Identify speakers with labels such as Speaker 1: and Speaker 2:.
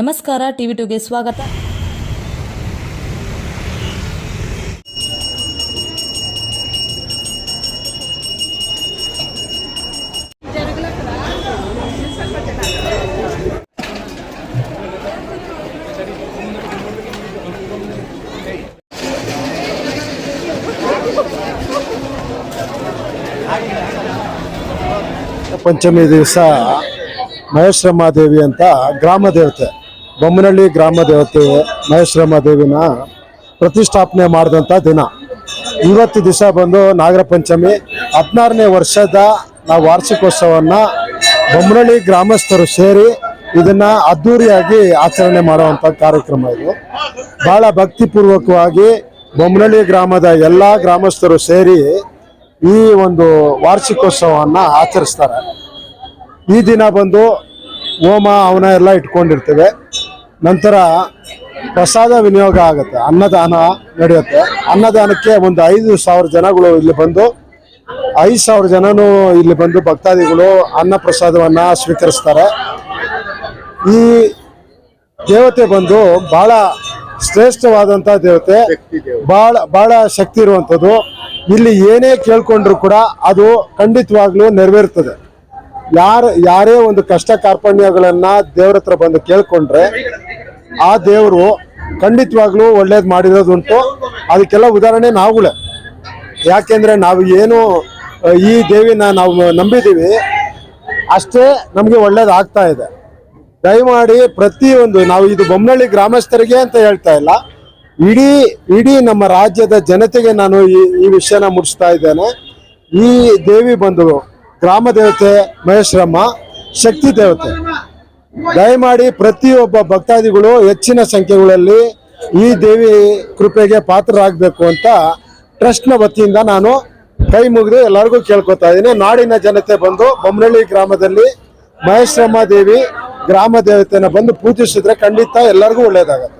Speaker 1: ನಮಸ್ಕಾರ ಟಿವಿ ಟುಗೆ ಸ್ವಾಗತ.
Speaker 2: ಪಂಚಮಿ ದಿವಸ ಮಹೇಶ್ರಮ್ಮ ದೇವಿ ಅಂತ ಗ್ರಾಮ ದೇವತೆ. ಬೊಮ್ಮನಹಳ್ಳಿ ಗ್ರಾಮ ದೇವತೆ ಮಹೇಶ್ವರಮ್ಮ ದೇವಿನ ಪ್ರತಿಷ್ಠಾಪನೆ ಮಾಡಿದಂಥ ದಿನ. ಇವತ್ತು ದಿವಸ ಬಂದು ನಾಗರ ಪಂಚಮಿ. ಹದಿನಾರನೇ ವರ್ಷದ ನಾವು ವಾರ್ಷಿಕೋತ್ಸವವನ್ನು ಬೊಮ್ಮನಹಳ್ಳಿ ಗ್ರಾಮಸ್ಥರು ಸೇರಿ ಇದನ್ನು ಅದ್ದೂರಿಯಾಗಿ ಆಚರಣೆ ಮಾಡುವಂಥ ಕಾರ್ಯಕ್ರಮ ಇದು. ಬಹಳ ಭಕ್ತಿಪೂರ್ವಕವಾಗಿ ಬೊಮ್ಮನಹಳ್ಳಿ ಗ್ರಾಮದ ಎಲ್ಲ ಗ್ರಾಮಸ್ಥರು ಸೇರಿ ಈ ಒಂದು ವಾರ್ಷಿಕೋತ್ಸವವನ್ನು ಆಚರಿಸ್ತಾರೆ. ಈ ದಿನ ಬಂದು ಹೋಮ ಅವನ ಎಲ್ಲ ಇಟ್ಕೊಂಡಿರ್ತೇವೆ. ನಂತರ ಪ್ರಸಾದ ವಿನಿಯೋಗ ಆಗುತ್ತೆ. ಅನ್ನದಾನ ನಡೆಯುತ್ತೆ. ಅನ್ನದಾನಕ್ಕೆ ಒಂದು ಐದು ಸಾವಿರ ಜನಗಳು ಇಲ್ಲಿ ಬಂದು ಐದು ಸಾವಿರ ಜನನು ಇಲ್ಲಿ ಬಂದು ಭಕ್ತಾದಿಗಳು ಅನ್ನ ಪ್ರಸಾದವನ್ನ ಸ್ವೀಕರಿಸ್ತಾರೆ. ಈ ದೇವತೆ ಬಂದು ಬಹಳ ಶ್ರೇಷ್ಠವಾದಂತ ದೇವತೆ. ಬಹಳ ಬಹಳ ಶಕ್ತಿ ಇರುವಂಥದ್ದು. ಇಲ್ಲಿ ಏನೇ ಕೇಳ್ಕೊಂಡ್ರು ಕೂಡ ಅದು ಖಂಡಿತವಾಗ್ಲೂ ನೆರವೇರ್ತದೆ. ಯಾರ ಯಾರೇ ಒಂದು ಕಷ್ಟ ಕಾರ್ಪಣ್ಯಗಳನ್ನ ದೇವ್ರ ಹತ್ರ ಬಂದು ಕೇಳ್ಕೊಂಡ್ರೆ ಆ ದೇವರು ಖಂಡಿತವಾಗ್ಲೂ ಒಳ್ಳೇದು ಮಾಡಿರೋದುಂಟು. ಅದಕ್ಕೆಲ್ಲ ಉದಾಹರಣೆ ನಾವುಗಳೇ. ಯಾಕೆಂದ್ರೆ ನಾವು ಏನು ಈ ದೇವಿನ ನಾವು ನಂಬಿದೀವಿ. ಅಷ್ಟೇ ನಮಗೆ ಒಳ್ಳೇದಾಗ್ತಾ ಇದೆ. ದಯಮಾಡಿ ಪ್ರತಿಯೊಂದು, ನಾವು ಇದು ಬೊಮ್ಮನಹಳ್ಳಿ ಗ್ರಾಮಸ್ಥರಿಗೆ ಅಂತ ಹೇಳ್ತಾ ಇಲ್ಲ. ಇಡೀ ಇಡೀ ನಮ್ಮ ರಾಜ್ಯದ ಜನತೆಗೆ ನಾನು ಈ ಈ ವಿಷಯನ ಮುಟ್ಟಿಸ್ತಾ ಇದ್ದೇನೆ. ಈ ದೇವಿ ಬಂದು ಗ್ರಾಮ ದೇವತೆ ಮಹೇಶ್ವರಮ್ಮ ಶಕ್ತಿ ದೇವತೆ. ದಯಮಾಡಿ ಪ್ರತಿಯೊಬ್ಬ ಭಕ್ತಾದಿಗಳು ಹೆಚ್ಚಿನ ಸಂಖ್ಯೆಗಳಲ್ಲಿ ಈ ದೇವಿ ಕೃಪೆಗೆ ಪಾತ್ರರಾಗಬೇಕು ಅಂತ ಟ್ರಸ್ಟ್ನ ವತಿಯಿಂದ ನಾನು ಕೈ ಮುಗಿದು ಎಲ್ಲರಿಗೂ ಕೇಳ್ಕೊತಾ ಇದ್ದೀನಿ. ನಾಡಿನ ಜನತೆ ಬಂದು ಬೊಮ್ಮನಹಳ್ಳಿ ಗ್ರಾಮದಲ್ಲಿ ಮಹೇಶ್ವರಮ್ಮ ದೇವಿ ಗ್ರಾಮ ದೇವತೆನ ಬಂದು ಪೂಜಿಸಿದ್ರೆ ಖಂಡಿತ ಎಲ್ಲರಿಗೂ ಒಳ್ಳೇದಾಗತ್ತೆ.